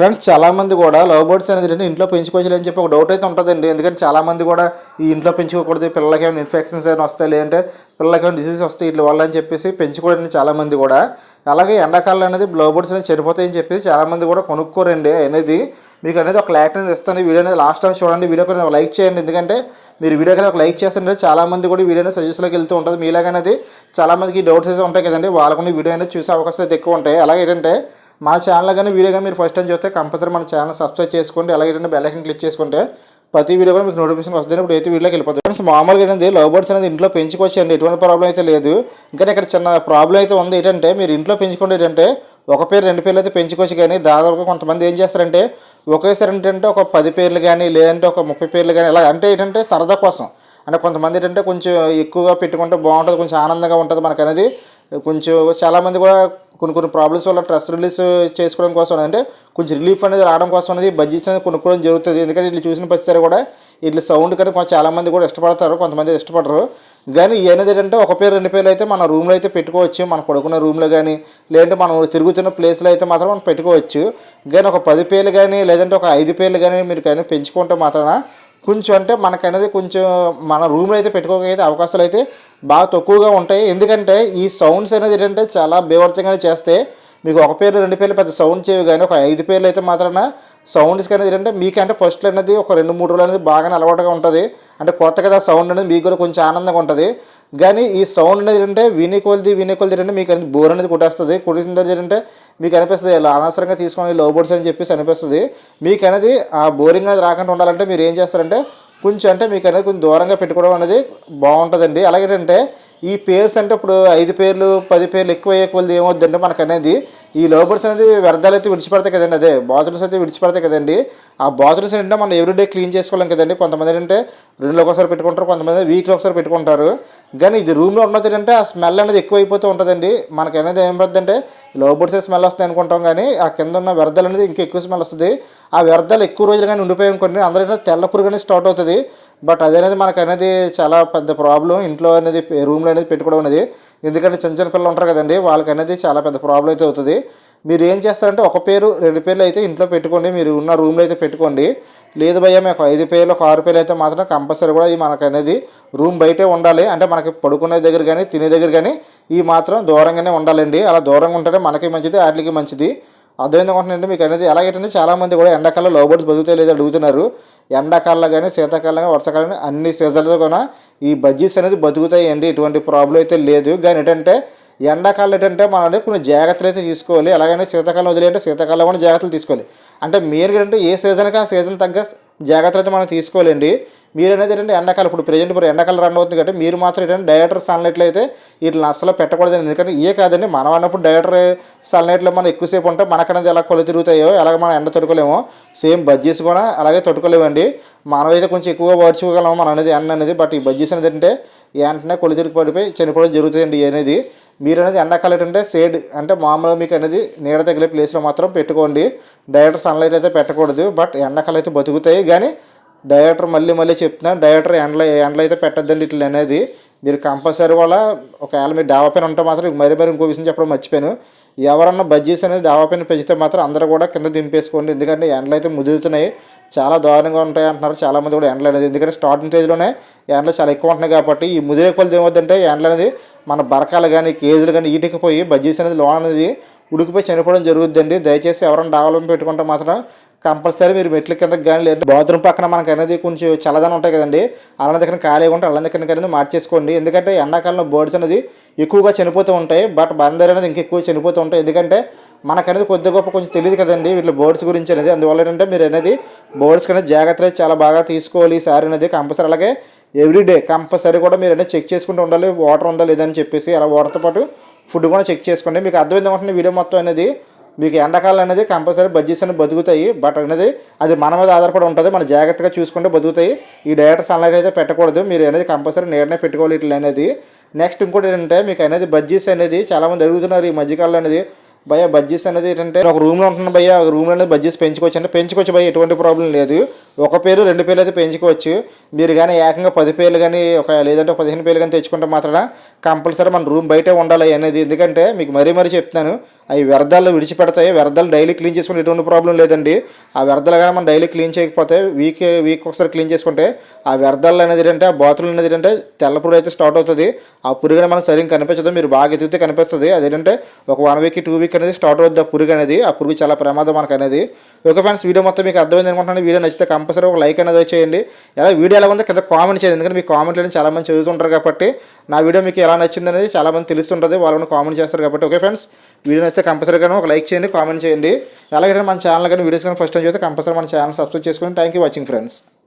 Friends చాలామంది కూడా love birds అనేది ఏంటంటే ఇంట్లో పెంచుకోవచ్చు అని చెప్పి ఒక డౌట్ అయితే ఉంటుందండి. ఎందుకంటే చాలామంది కూడా ఈ ఇంట్లో పెంచుకోకూడదు పిల్లలకి ఏమైనా ఇన్ఫెక్షన్స్ ఏమైనా వస్తాయి లేదంటే పిల్లలకి ఏమైనా డిసీజ్ వస్తాయి ఇట్ల వల్ల అని చెప్పేసి పెంచుకోవడానికి చాలామంది కూడా. అలాగే ఎండాకాలం అనేది లవ్ బర్డ్స్ అనేది చనిపోతాయని చెప్పేసి చాలామంది కూడా కొనుక్కోరండి. అనేది మీకు అనేది ఒక లైక్ అనేది ఇస్తాను. వీడియో అనేది లాస్ట్ టైం చూడండి. వీడియో కొన్ని లైక్ చేయండి. ఎందుకంటే మీరు వీడియో కానీ ఒక లైక్ చేస్తుంటే చాలామంది కూడా వీడియో సజెషన్లోకి వెళ్తూ ఉంటుంది. మీలాగనేది చాలామందికి డౌట్స్ అయితే ఉంటాయి కదండి. వాళ్ళకు వీడియో అనేది చూసే అవకాశాలు అయితే ఎక్కువ ఉంటాయి. అలాగే ఏంటంటే మన ఛానల్ కానీ వీడియో కానీ మీరు ఫస్ట్ టైం చూస్తే కంపల్సరీ మన ఛానల్ సబ్స్క్రైబ్ చేసుకోండి. అలాగే బెల్లైకన్ క్లిక్ చేసుకుంటే ప్రతి వీడియో కూడా మీకు నోటిఫికేషన్ వస్తుంది. ఇప్పుడు అయితే వీడియోకి వెళ్ళిపోతుంది ఫ్రెండ్స్ మామూలుగా ఏంటంటే లవ్ బర్డ్స్ అనేది ఇంట్లో పెంచుకోవచ్చు అండి ఎటువంటి ప్రాబ్లం అయితే లేదు. ఇంకా ఇక్కడ చిన్న ప్రాబ్లం అయితే ఉంది ఏంటంటే మీరు ఇంట్లో పెంచుకుంటే ఏంటంటే ఒక పేరు రెండు పేర్లు అయితే పెంచుకోవచ్చు కానీ దాదాపుగా కొంతమంది ఏం చేస్తారంటే ఒకేసారి ఏంటంటే ఒక పది పేర్లు కానీ లేదంటే ఒక ముప్పై పేర్లు కానీ ఇలా అంటే ఏంటంటే సరదా కోసం. అంటే కొంతమంది ఏంటంటే కొంచెం ఎక్కువగా పెట్టుకుంటే బాగుంటుంది కొంచెం ఆనందంగా ఉంటుంది మనకు అనేది కొంచెం చాలామంది కూడా కొన్ని కొన్ని ప్రాబ్లమ్స్ వల్ల ట్రస్ట్ రిలీజ్ చేసుకోవడం కోసం అంటే కొంచెం రిలీఫ్ అనేది రావడం కోసం అనేది బడ్జెట్స్ అనేది కొనుక్కోవడం జరుగుతుంది. ఎందుకంటే ఇట్లా చూసిన ప్రతిసారి కూడా ఇట్లా సౌండ్ కానీ కొంచెం చాలామంది కూడా ఇష్టపడతారు కొంతమంది ఇష్టపడరు. కానీ ఏనది ఏంటంటే ఒక పేరు రెండు పేర్లు అయితే మన రూమ్లో అయితే పెట్టుకోవచ్చు మనం పడుకున్న రూమ్లో కానీ లేదంటే మనం తిరుగుతున్న ప్లేస్లో అయితే మాత్రం మనం పెట్టుకోవచ్చు. కానీ ఒక పది పేర్లు కానీ లేదంటే ఒక ఐదు పేర్లు కానీ మీరు కానీ పెంచుకుంటే మాత్రాన కొంచెం అంటే మనకనేది కొంచెం మన రూమ్లో అయితే పెట్టుకోగలిగితే అవకాశాలు అయితే బాగా తక్కువగా ఉంటాయి. ఎందుకంటే ఈ సౌండ్స్ అనేది ఏంటంటే చాలా బీవర్చంగానే చేస్తే మీకు ఒక పేరు రెండు పేర్లు పెద్ద సౌండ్ చేయవు కానీ ఒక ఐదు పేర్లు అయితే మాత్రాన సౌండ్స్ అనేది ఏంటంటే మీకంటే ఫస్ట్ అనేది ఒక రెండు మూడు రోజులు అనేది బాగానే అలవాటుగా ఉంటుంది. అంటే కొత్త కదా సౌండ్ అనేది మీకు కూడా కొంచెం ఆనందంగా ఉంటుంది. కానీ ఈ సౌండ్ అనేది ఏంటంటే విని కొలిది విని కొలిది ఏంటంటే మీకు అనేది బోర్ అనేది కొట్టేస్తుంది. కొట్టేసిన తర్వాత ఏంటంటే మీకు అనిపిస్తుంది ఇలా అనవసరంగా తీసుకొని లో బోర్డ్స్ అని చెప్పేసి అనిపిస్తుంది. మీకు అనేది ఆ బోరింగ్ అనేది రాకుండా ఉండాలంటే మీరు ఏం చేస్తారంటే కొంచెం అంటే మీకు అనేది కొంచెం దూరంగా పెట్టుకోవడం అనేది బాగుంటుందండి. అలాగేంటంటే ఈ పేర్స్ అంటే ఇప్పుడు ఐదు పేర్లు పది పేర్లు ఎక్కువ అయ్యే కొలది ఏమవుద్దంటే మనకు అనేది ఈ లోబర్స్ అనేది వ్యర్థాలు అయితే విడిచిపెడతాయి కదండి. అదే బాత్రూమ్స్ అయితే విడిచిపెడతాయి కదండి. ఆ బాత్రూమ్స్ ఏంటంటే మనం ఎవ్రీడే క్లీన్ చేసుకోలేం కదండి. కొంతమంది ఏంటంటే రెండులో ఒకసారి పెట్టుకుంటారు కొంతమంది వీక్లో ఒకసారి పెట్టుకుంటారు. కానీ ఇది రూమ్లో ఉన్నది ఏంటంటే ఆ స్మెల్ అనేది ఎక్కువ అయిపోతూ ఉంటుందండి. మనకి అనేది ఏం పడుతుందంటే లోబర్స్ స్మెల్ వస్తాయి అనుకుంటాం కానీ ఆ కింద ఉన్న వ్యర్థాలు అనేది ఇంకా ఎక్కువ స్మెల్ వస్తుంది. ఆ వ్యర్థాలు ఎక్కువ రోజులు కానీ ఉండిపోయాం కొన్ని అందరూ తెల్ల పురుగు అనేది స్టార్ట్ అవుతుంది. బట్ అదనేది మనకు అనేది చాలా పెద్ద ప్రాబ్లం. ఇంట్లో అనేది రూమ్లో అనేది పెట్టుకోవడం అనేది. ఎందుకంటే చిన్న చిన్న పిల్లలు ఉంటారు కదండి వాళ్ళకి అనేది చాలా పెద్ద ప్రాబ్లం అయితే అవుతుంది. మీరు ఏం చేస్తారంటే ఒక పేరు రెండు పేర్లు అయితే ఇంట్లో పెట్టుకోండి. మీరు ఉన్న రూమ్లో అయితే పెట్టుకోండి. లేదు భయ్య మీకు ఐదు పేర్లు ఒక ఆరు పేర్లు అయితే మాత్రం కంపల్సరీ కూడా ఈ మనకు అనేది రూమ్ బయటే ఉండాలి. అంటే మనకి పడుకునే దగ్గర కానీ తినే దగ్గర కానీ ఈ మాత్రం దూరంగానే ఉండాలండి. అలా దూరంగా ఉంటేనే మనకి మంచిది వాటికి మంచిది. అర్థమైంది మీకు అనేది ఎలాగైతే చాలామంది కూడా ఎండాకాలంలో లో బర్డ్స్ బతుకుతాయి లేదు అడుగుతున్నారు. ఎండాకాలంలో కానీ శీతాకాలం కానీ వర్షాకాలం కానీ అన్ని సీజన్లతో కూడా ఈ బజ్జీస్ అనేది బతుకుతాయి అండి ఎటువంటి ప్రాబ్లం అయితే లేదు. కానీ ఏంటంటే ఎండాకాలం ఏంటంటే మనం కొన్ని జాగ్రత్తలు అయితే తీసుకోవాలి. అలాగనే శీతాకాలం వదిలేంటే శీతాకాలం కూడా జాగ్రత్తలు తీసుకోవాలి. అంటే మీరు ఏంటంటే ఏ సీజన్కి ఆ సీజన్ తగ్గ జాగ్రత్తలు అయితే మనం తీసుకోవాలండి. మీరు అనేది ఏంటంటే ఎండాకాలం ఇప్పుడు ప్రజెంట్ ఇప్పుడు ఎండాకాలం రన్ అవుతుంది కాబట్టి మీరు మాత్రం ఏంటంటే డైరెక్టర్ సన్లైట్లు అయితే వీటిని అస్సలు పెట్టకూడదు ఎందుకంటే ఇవే కాదండి మనం అన్నప్పుడు డైరెక్టర్ సన్లైట్లో మనం ఎక్కువసేపు ఉంటే మనకనేది ఎలా కొలు తిరుగుతాయో ఎలాగ మనం ఎండ తొడుకోలేమో సేమ్ బజ్జీస్ కూడా అలాగే తొడుకోలేమండి మనమైతే కొంచెం ఎక్కువగా వాడుచుకోగలము మనం అనేది ఎండ అనేది బట్ ఈ బజ్జీస్ అనేది ఏంటంటే వెంటనే కొలు తిరిగి పడిపోయి చనిపోవడం జరుగుతుందండి అనేది. మీరు అనేది ఎండాకాలం అంటే షేడ్ అంటే మామూలుగా మీకు అనేది నీడ తగిలే ప్లేస్లో మాత్రం పెట్టుకోండి. డైరెక్టర్ సన్లైట్ అయితే పెట్టకూడదు. బట్ ఎండాకాలం అయితే బతుకుతాయి. కానీ డైరెక్టర్ మళ్ళీ మళ్ళీ చెప్తున్నా డైరెక్టర్ ఎండలో ఎండలో అయితే పెట్టద్దండి ఇట్లా అనేది మీరు కంపల్సరీ వల్ల ఒకవేళ మీరు డాబా పైన ఉంటే మాత్రం మరి మరి ఇంకో విషయం చెప్పడం మర్చిపోయాను. ఎవరన్నా బజ్జీస్ అనేది డాబా పైన పెంచితే మాత్రం అందరూ కూడా కింద దింపేసుకోండి. ఎందుకంటే ఎండలు అయితే ముదురుతున్నాయి. చాలా దారుణంగా ఉంటాయి అంటున్నారు. చాలామంది కూడా ఎండలు అనేది. ఎందుకంటే స్టార్టింగ్ స్టేజ్లోనే ఎండలు చాలా ఎక్కువ ఉంటున్నాయి కాబట్టి ఈ ముదిరే కొలది ఏమవుతుందంటే ఎండలు అనేది మన బరకాలు కానీ కేజీలు కానీ ఈటికి పోయి బజ్జీస్ అనేది లోన్ అనేది ఉడికిపోయి చనిపోవడం జరుగుద్దండి. దయచేసి ఎవరైనా డాబాలో పెట్టుకుంటే మాత్రం కంపల్సరీ మీరు మెట్ల కింద కానీ లేదు బాత్రూమ్ పక్కన మనకు అనేది కొంచెం చల్లదనం ఉంటాయి కదండి. అలా దగ్గర ఖాళీగా ఉంటే అల్లం దగ్గర అనేది మార్చేసుకోండి. ఎందుకంటే ఎండాకాలంలో బర్డ్స్ అనేది ఎక్కువగా చనిపోతూ ఉంటాయి. బట్ బందర్ అనేది ఇంకెక్కువ చనిపోతూ ఉంటాయి. ఎందుకంటే మనకనేది కొద్ది గొప్ప కొంచెం తెలియదు కదండి వీళ్ళు బర్డ్స్ గురించి అనేది. అందువల్ల ఏంటంటే మీరు అనేది బర్డ్స్ కనేది జాగ్రత్తలు చాలా బాగా తీసుకోవాలి. ఈసారి అనేది కంపల్సరీ అలాగే ఎవ్రీడే కంపల్సరీ కూడా మీరు అనేది చెక్ చేసుకుంటూ ఉండాలి. వాటర్ ఉందా లేదని చెప్పేసి అలా వాటర్తో పాటు ఫుడ్ కూడా చెక్ చేసుకోండి. మీకు అర్థమైంది అనుకుంటున్న వీడియో మొత్తం అనేది మీకు ఎండాకాలం అనేది కంపల్సరీ బజ్జీస్ అనేది బతుకుతాయి. బట్ అనేది అది మన మీద ఆధారపడి ఉంటుంది. మన జాగ్రత్తగా చూసుకుంటే బతుకుతాయి. ఈ డైరెక్ట్ సన్లైట్ అయితే పెట్టకూడదు. మీరు అనేది కంపల్సరీ నేరనే పెట్టుకోవాలి ఇట్లా అనేది నెక్స్ట్ ఇంకోటి ఏంటంటే మీకు అనేది బజ్జీస్ అనేది చాలామంది అడుగుతున్నారు ఈ మధ్యకాలంలో అనేది. భయ బడ్జెస్ అనేది ఏంటంటే ఒక రూమ్లో ఉంటున్న భయ ఒక రూమ్లో అనేది బడ్జెస్ పెంచుకోవచ్చు. అంటే పెంచుకోవచ్చు భయ ఎటువంటి ప్రాబ్లం లేదు. ఒక పేరు రెండు పేర్లు అయితే పెంచుకోవచ్చు. మీరు కానీ ఏకంగా పది పేర్లు కానీ ఒక లేదంటే పదిహేను పేర్లు కానీ తెచ్చుకుంటే మాత్రం కంపల్సరీ మన రూమ్ బయటే ఉండాలి అనేది. ఎందుకంటే మీకు మరీ మరీ చెప్తున్నాను అవి వ్యర్థాలు విడిచిపెడతాయి. వ్యర్థాలు డైలీ క్లీన్ చేసుకుంటే ఎటువంటి ప్రాబ్లం లేదండి. ఆ వ్యర్థాలు కానీ మనం డైలీ క్లీన్ చేయకపోతే వీక్ వీక్ ఒకసారి క్లీన్ చేసుకుంటే ఆ వ్యర్థాలు అనేది ఏంటంటే ఆ బాతులు అనేది ఏంటంటే తెల్ల పురుగు అయితే స్టార్ట్ అవుతుంది. ఆ పురుగుని మనం సరిగ్గా కనిపించదు. మీరు బాగా ఎదిగితే కనిపిస్తుంది. అదేంటంటే ఒక వన్ వీక్ టూ వీక్ అనేది స్టార్ట్ అవుతుంది ఆ పురుగు అనేది ఆ పురుగు చాలా ప్రమాదం మనకు అనేది ఓకే ఫ్రెండ్స్ వీడియో మొత్తం మీకు అర్థమైంది అనుకుంటున్నాను. వీడియో నచ్చితే కంపల్సరీ ఒక లైక్ అనేది చేయండి. ఎలా వీడియో ఎలా ఉందో కింద కామెంట్ చేయండి. ఎందుకంటే మీ కామెంట్లు చాలామంది చదువుతుంటారు కాబట్టి నా వీడియో మీకు ఎలా నచ్చింది అనేది చాలామంది తెలుస్తుంటుంది. వాళ్ళని కామెంట్ చేస్తారు కాబట్టి. ఓకే ఫ్రెండ్స్ వీడియో నచ్చితే కంపల్సరీగా ఒక లైక్ చేయండి కామెంట్ చేయండి. అలాగే మన ఛానల్ కానీ వీడియోస్ కానీ ఫస్ట్ టైం చూస్తే కంపల్సరీ మన ఛానల్ సబ్స్క్రైబ్ చేసుకొని. Thank you watching friends